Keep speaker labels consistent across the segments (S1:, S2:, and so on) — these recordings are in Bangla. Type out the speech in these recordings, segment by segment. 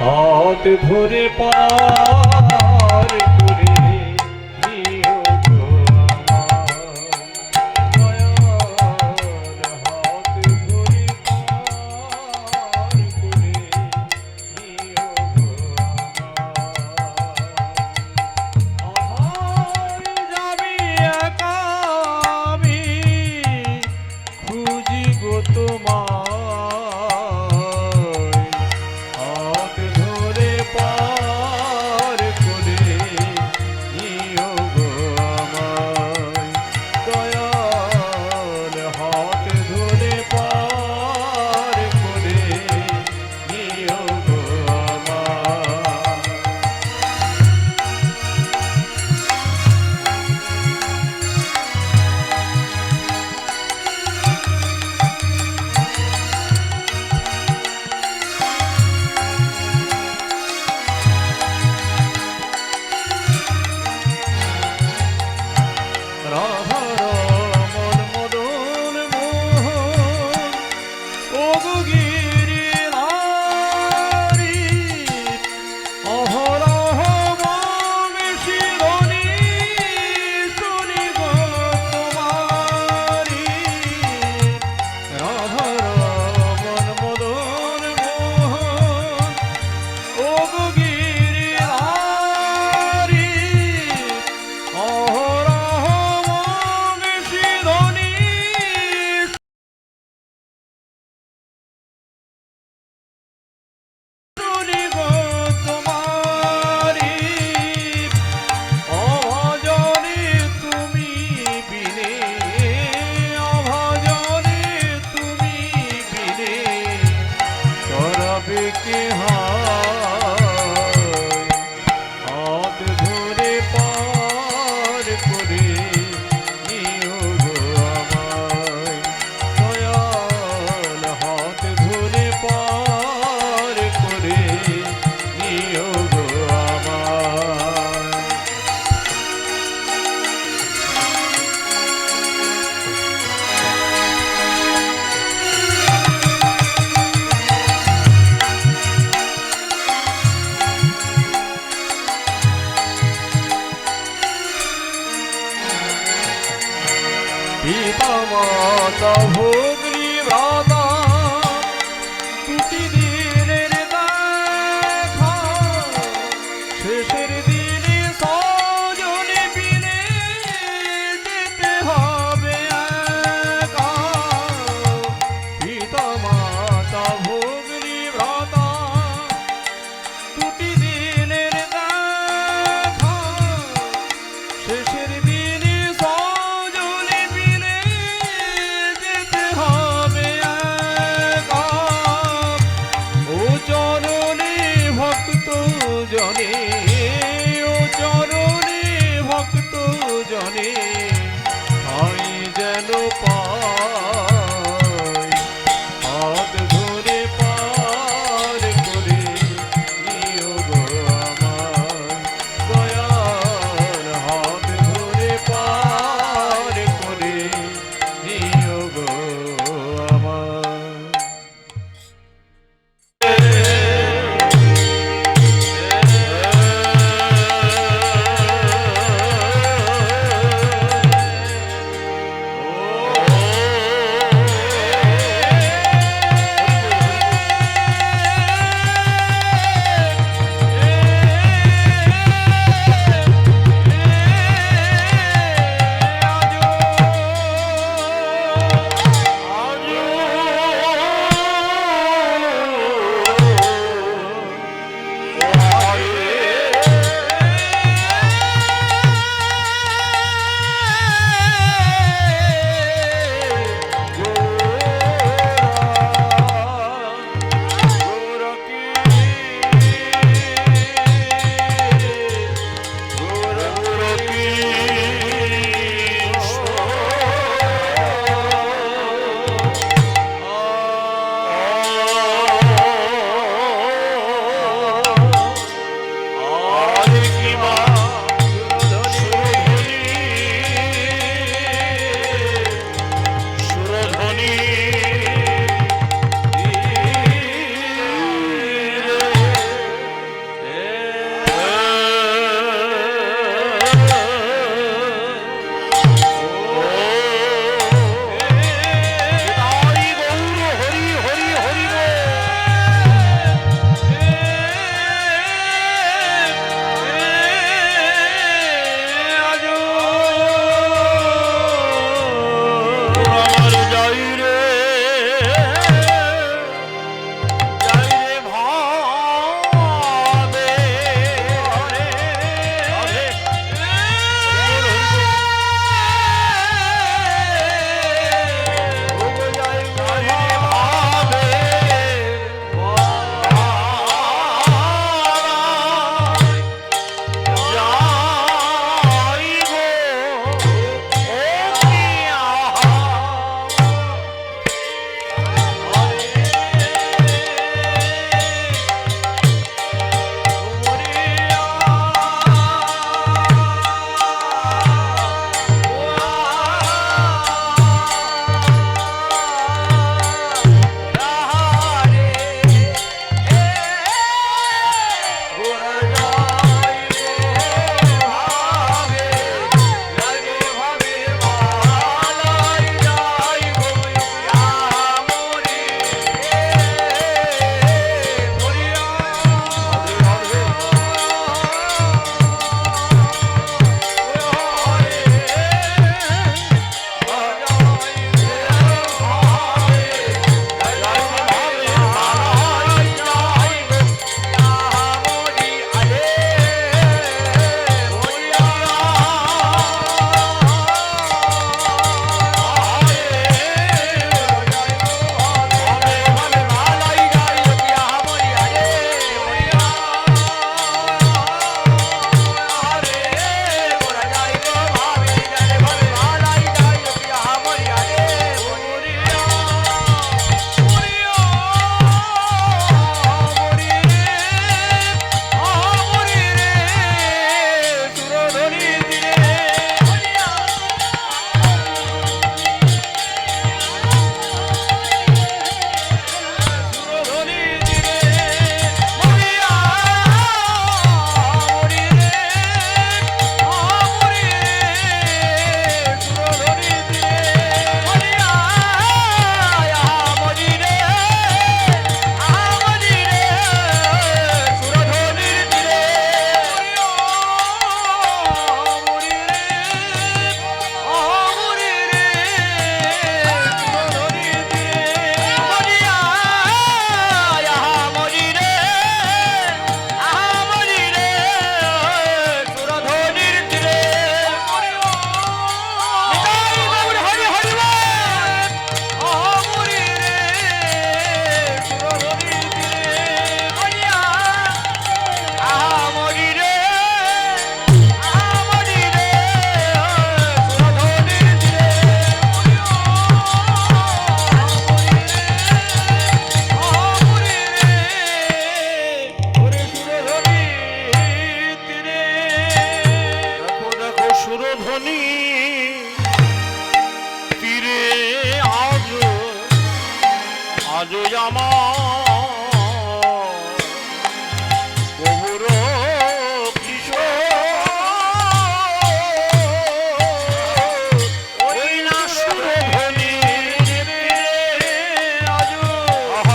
S1: হাত ধরে পার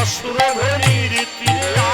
S1: Nostro venirti a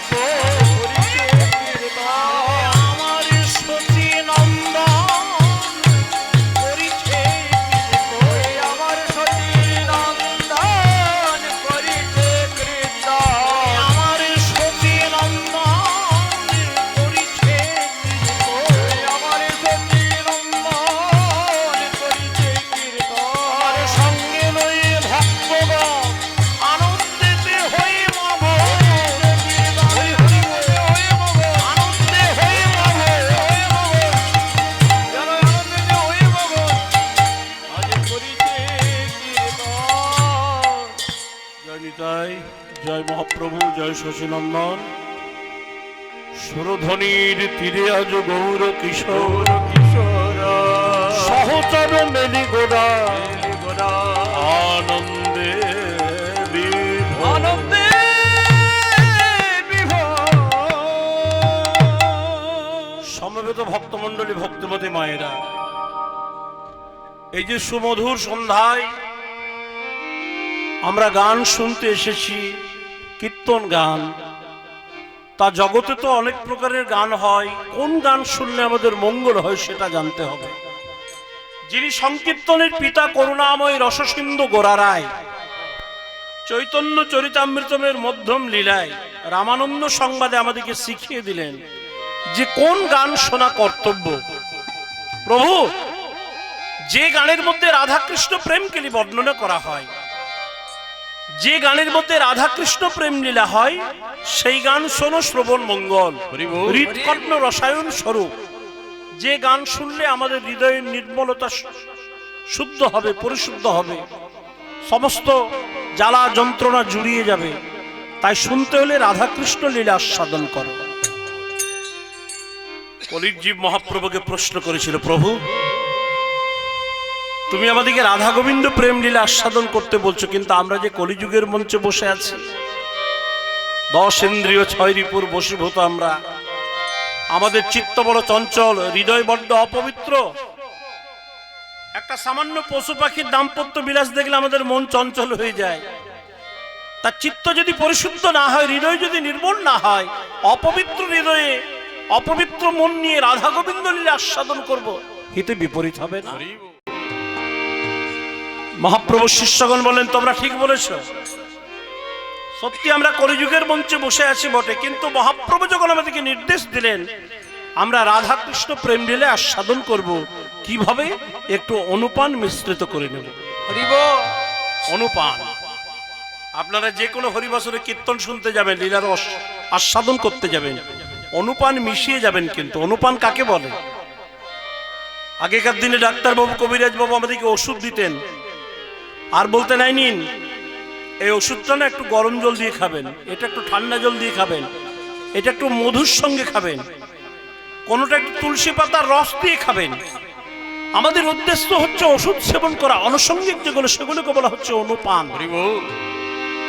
S2: people. শশীনন্দন সুরধ্বনির তীরে আজ গৌর কিশোর।
S1: কিশোর
S2: সহচর মেলি গোড়া। আনন্দে
S1: আনন্দে
S2: সমবেত ভক্তমণ্ডলী ভক্তিমতী মায়েরা এই যে সুমধুর সন্ধ্যায় আমরা গান শুনতে এসেছি কীর্তন গান তা জগতে তো অনেক প্রকারের গান হয়। কোন গান শুনলে আমাদের মঙ্গল হয় সেটা জানতে হবে। যিনি সংকীর্তনের পিতা করুণাময় রসসিন্ধু গোরা রায়, চৈতন্য চরিতামৃতমের মধ্যম লীলায় রামানন্দ সংবাদে আমাদেরকে শিখিয়ে দিলেন যে কোন গান শোনা কর্তব্য। প্রভু, যে গানের মধ্যে রাধাকৃষ্ণ প্রেমকে বর্ণনা করা হয় যে গানের মধ্যে রাধাকৃষ্ণ প্রেম লীলা হয় সেই গান শোনো শ্রবণ মঙ্গল। হৃৎকর্ণ রসায়ন স্বরূপ। যে গান শুনলে আমাদের হৃদয়ের নির্মলতা শুদ্ধ হবে পরিশুদ্ধ হবে। সমস্ত জ্বালা যন্ত্রণা জুড়িয়ে যাবে। তাই শুনতে হলে রাধাকৃষ্ণ লীলা আস্বাদন করো। কলিজীব মহাপ্রভুকে প্রশ্ন করেছিল প্রভু তুমি আমাদেরকে রাধা গোবিন্দ প্রেম লীলা আস্বাদন করতে বলছো, কিন্তু আমরা যে কলিযুগের মঞ্চে বসে আছি, দশ ইন্দ্রিয় ছয় রিপুর বশীভূত আমরা, আমাদের চিত্ত বড় চঞ্চল, হৃদয় বড্ড অপবিত্র। একটা সামান্য পশু পাখির দাম্পত্য বিলাস দেখলে আমাদের মন চঞ্চল হয়ে যায়। তার চিত্ত যদি পরিশুদ্ধ না হয়, হৃদয় যদি নির্মল না হয়, অপবিত্র হৃদয়ে অপবিত্র মন নিয়ে রাধা গোবিন্দ লীলা আস্বাদন করব, হিতে বিপরীত হবে না। মহাপ্রভু শিষ্যগণ বলেন তোমরা ঠিক বলেছ। সত্যি আমরা কলিযুগের মঞ্চে বসে আছি বটে কিন্তু মহাপ্রভু যখন আমাদেরকে নির্দেশ দিলেন আমরা রাধা কৃষ্ণ প্রেম লীলে আস্বাদন করব। কীভাবে? একটু অনুপান মিশ্রিত করে নেব। অনুপান। আপনারা যে কোনো হরিবাসরে কীর্তন শুনতে যাবেন লীলার আস্বাদন করতে যাবেন। অনুপান মিশিয়ে যাবেন কিন্তু। অনুপান কাকে বলে? আগেকার দিনে ডাক্তারবাবু কবিরাজ বাবু আমাদেরকে ওষুধ দিতেন। আর বলতে নাই নিন এই ওষুধটা না একটু গরম জল দিয়ে খাবেন এটা একটু ঠান্ডা জল দিয়ে খাবেন এটা একটু মধুর সঙ্গে খাবেন কোনোটা একটু তুলসী পাতার রস দিয়ে খাবেন। আমাদের উদ্দেশ্য হচ্ছে ওষুধ সেবন করা আনুষঙ্গিক যেগুলো সেগুলোকে বলা হচ্ছে অনুপান।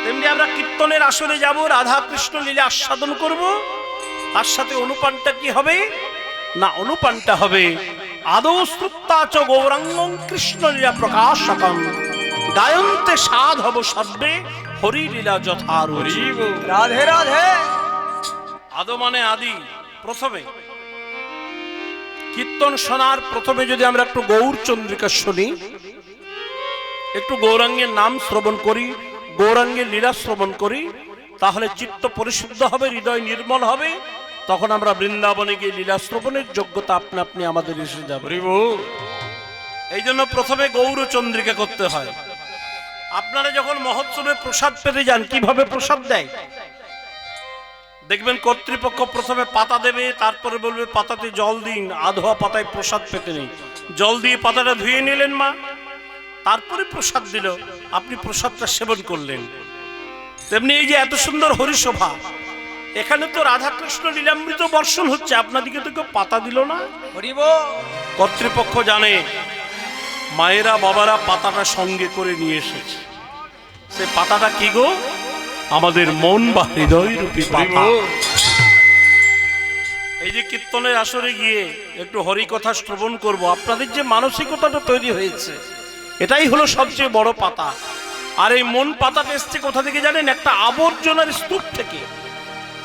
S2: তেমনি আমরা কীর্তনের আসরে যাব রাধা কৃষ্ণ লীলা আস্বাদন করব তার সাথে অনুপানটা কি হবে? না অনুপানটা হবে আদৌ শ্রুত্তাচ গৌরাঙ্গ কৃষ্ণ লীলা প্রকাশকম গায়ন্তে সাধ হব সর্বে হরি লীলা যথারুচি।
S3: রাধে রাধে।
S2: আদো মানে আদি প্রথমে। কীর্তন শোনার প্রথমে যদি আমরা একটু গৌর চন্দ্রিকা শুনি একটু গৌরাঙ্গের নাম শ্রবণ করি গৌরাঙ্গের লীলা শ্রবণ করি তাহলে চিত্ত পরিশুদ্ধ হবে হৃদয় নির্মল হবে তখন আমরা বৃন্দাবনে গিয়ে লীলা শ্রবণের যোগ্যতা আপনি আপনি আমাদের এসে যাবে। এই জন্য প্রথমে গৌর চন্দ্রিকা করতে হয়। আপনারা যখন মহোৎসবে প্রসাদ পেতে যান কীভাবে প্রসাদ দেয়? দেখবেন কর্তৃপক্ষ প্রথমে পাতা দেবে তারপরে বলবে পাতাতে জল দিন আধোয়া পাতায় প্রসাদ পেতে নেই। জল দিয়ে পাতাটা ধুয়ে নিলেন মা তারপরে প্রসাদ দিল। আপনি প্রসাদটা সেবন করলেন। তেমনি এই যে এত সুন্দর হরিসভা এখানে তো রাধাকৃষ্ণ লীলামৃত বর্ষণ হচ্ছে আপনাদিকে তো কেউ পাতা দিল না?
S3: হরি বল।
S2: কর্তৃপক্ষ জানে মায়েরা বাবারা পাতাটা সঙ্গে করে নিয়ে এসেছে। সে পাতাটা কি গো? আমাদের মন বা হৃদয় রূপী পাতা। এই যে কীর্তনের আসরে গিয়ে একটু হরি কথা শ্রবণ করব আপনাদের যে মানসিকতাটা তৈরি হয়েছে এটাই হলো সবচেয়ে বড় পাতা। আর এই মন পাতাটা এসছে কোথা থেকে জানেন? একটা আবর্জনার স্তূপ থেকে।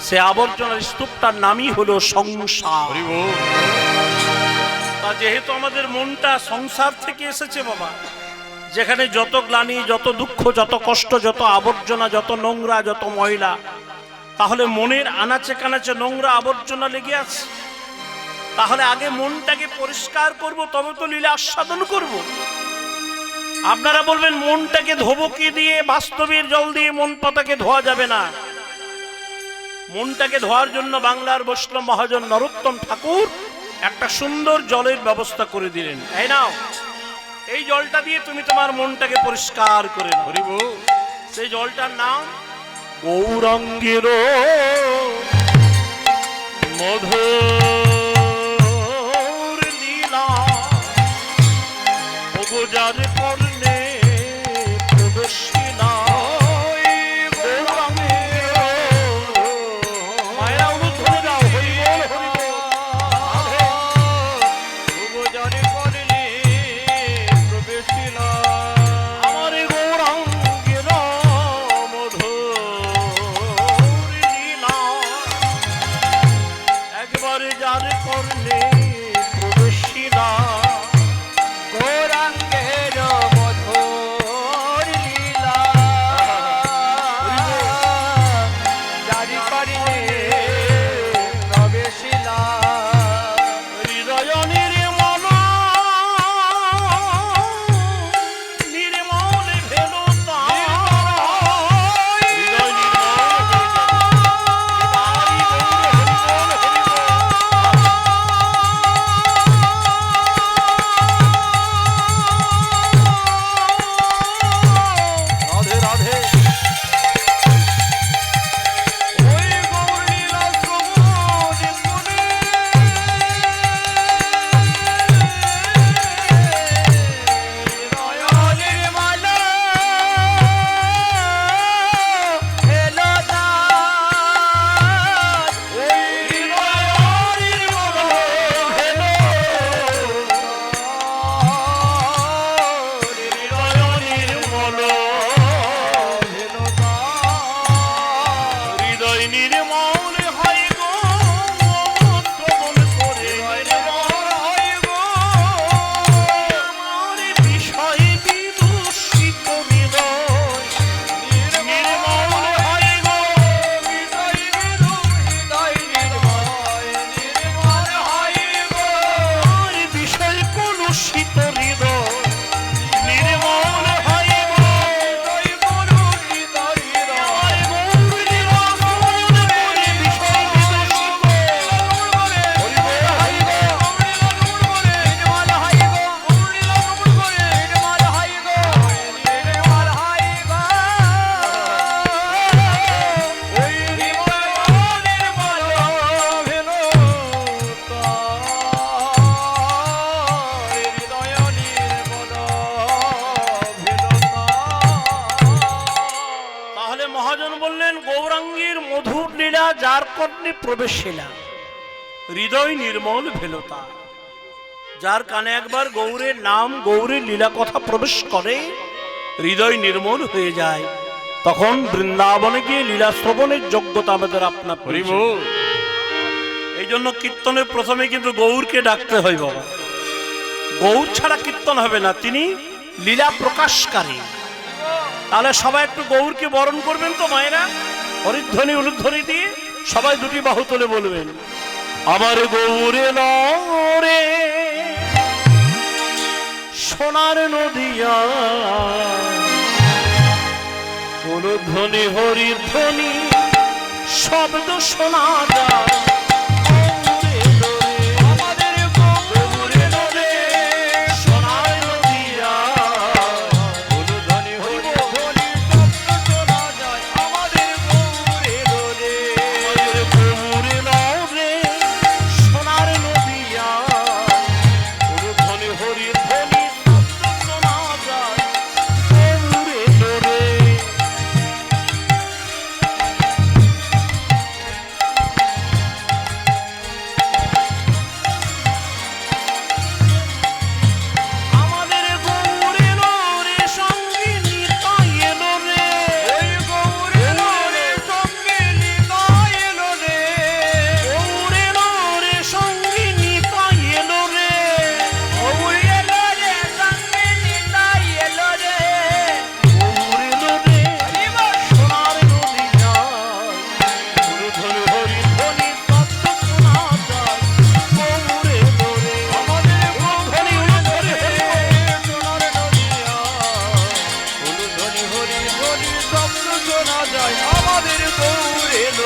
S2: সে আবর্জনার স্তূপটার নামই হলো সংসার। তা যেহেতু আমাদের মনটা সংসার থেকে এসেছে বাবা যেখানে যত গ্লানি, যত দুঃখ, যত কষ্ট, যত আবর্জনা, যত নোংরা, যত ময়লা, তাহলে মনের আনাচে কানাচে নোংরা আবর্জনা লেগে আছে। তাহলে আগে মনটাকে পরিষ্কার করব, তবে তো লীলা আস্বাদন করব। আপনারা বলবেন, মনটাকে ধোবো কি দিয়ে, বাস্তবের জল দিয়ে মন পাতাকে ধোয়া যাবে না। মনটাকে ধোয়ার জন্য বাংলার বৈষ্ণব মহাজন নরোত্তম ঠাকুর একটা সুন্দর জলের ব্যবস্থা করে দিলেন। তাই নাও। এই জলটা দিয়ে তুমি তোমার মনটাকে পরিষ্কার করে
S1: হরিব
S2: সেই জলটার নাম গৌরঙ্গের মধুর নির্মল যার কর্ণে প্রবেশিলা হৃদয় নির্মল ভেলতা। যার কানে একবার গৌরের নাম গৌরের লীলা কথা প্রবেশ করে হৃদয় নির্মল হয়ে যায়। তখন বৃন্দাবনে গিয়ে লীলা শ্রবণের যোগ্যতা আমাদের আপনার এই জন্য কীর্তনের প্রথমে কিন্তু গৌরকে ডাকতে হয় বাবা গৌর ছাড়া কীর্তন হবে না তিনি লীলা প্রকাশকারী। তাহলে সবাই একটু গৌরকে বরণ করবেন তো মায়েরা? হরিধ্বনি উলুধ্বনি দিয়ে সবাই দুটি বাহু তুলে বলবেন। আমার গৌরে নরে, সোনার নদিয়া। কোন ধ্বনি, হরির ধ্বনি, শব্দ শোনা যায়।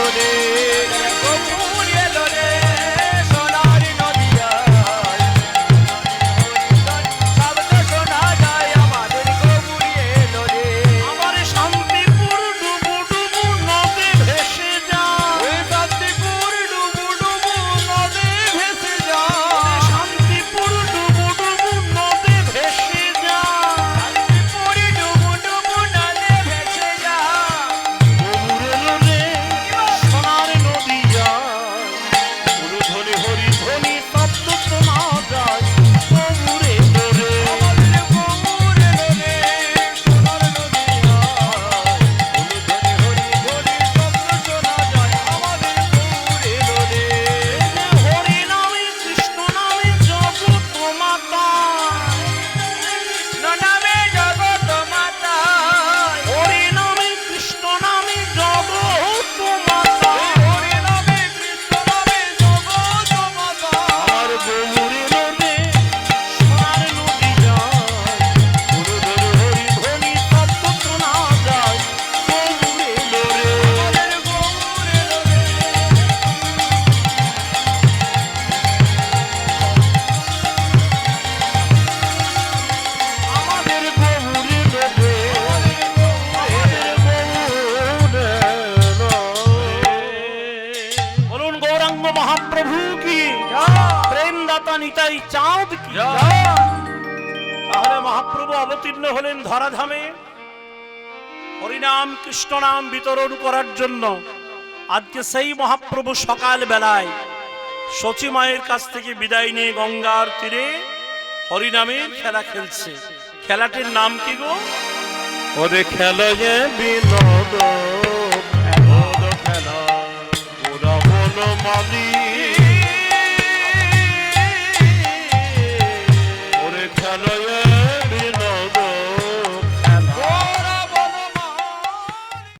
S2: Hare নিতাই চাঁদ কি? তাহলে মহাপ্রভু অবতীর্ণ হলেন ধরাধামে। হরিনাম কৃষ্ণ নাম বিতরণ করার জন্য আজকে সেই মহাপ্রভু সকাল বেলায় সচিমায়ের কাছ থেকে বিদায় নিয়ে গঙ্গার তীরে হরিনামে খেলা খেলছে। খেলাটির নাম কি গো? ওরে খেলা বিনোদ খেলা। ওরা বলো মালি